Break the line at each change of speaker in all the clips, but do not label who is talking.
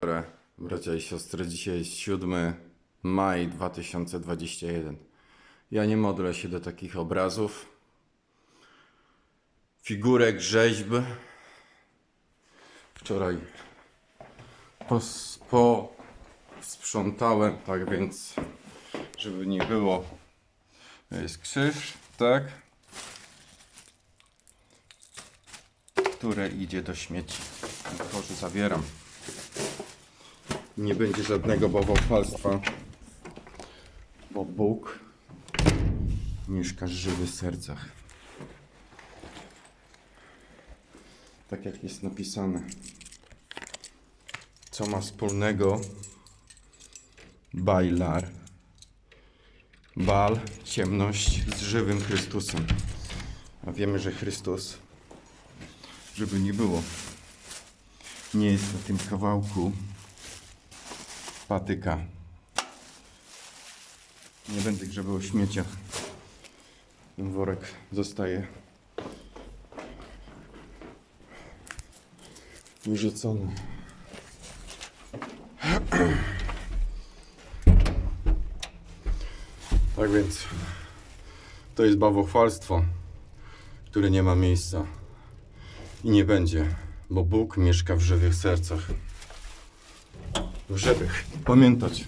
Dobra, bracia i siostry, dzisiaj jest 7 maj 2021. Ja nie modlę się do takich obrazów, figurek, rzeźb. Wczoraj pos- po tak więc, żeby nie było, jest krzyż, tak, które idzie do śmieci. Boże, zabieram. Nie będzie żadnego bałwochwalstwa, bo Bóg mieszka żywy w sercach. Tak jak jest napisane. Co ma wspólnego Bajlar, Bal, ciemność z żywym Chrystusem. A wiemy, że Chrystus, żeby nie było, nie jest na tym kawałku patyka. Nie będę grzebał o śmieciach. Ten worek zostaje wyrzucony. Tak więc to jest bałwochwalstwo, które nie ma miejsca i nie będzie, bo Bóg mieszka w żywych sercach żeby pamiętać.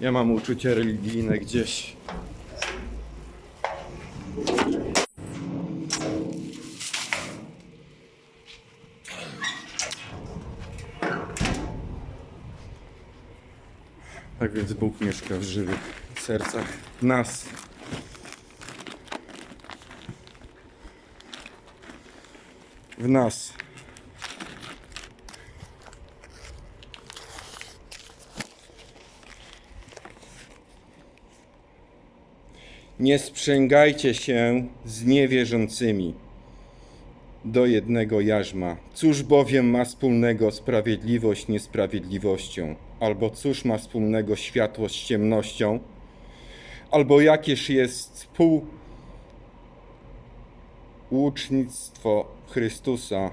Ja mam uczucie religijne gdzieś. Tak więc Bóg mieszka w żywych sercach nas. W nas. Nie sprzęgajcie się z niewierzącymi do jednego jarzma. Cóż bowiem ma wspólnego sprawiedliwość niesprawiedliwością? Albo cóż ma wspólnego światło z ciemnością? Albo jakież jest współucznictwo Chrystusa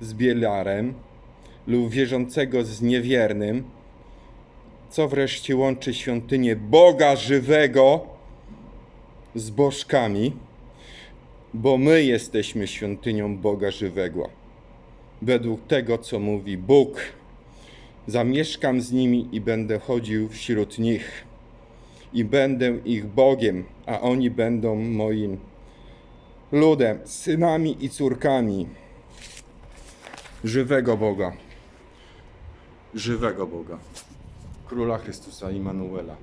z bielarem lub wierzącego z niewiernym? Co wreszcie łączy świątynię Boga żywego z bożkami? bo my jesteśmy świątynią Boga żywego. Według tego, co mówi Bóg, zamieszkam z nimi i będę chodził wśród nich, i będę ich Bogiem, a oni będą moim ludem, synami i córkami żywego Boga. Żywego Boga. Króla Chrystusa Immanuela.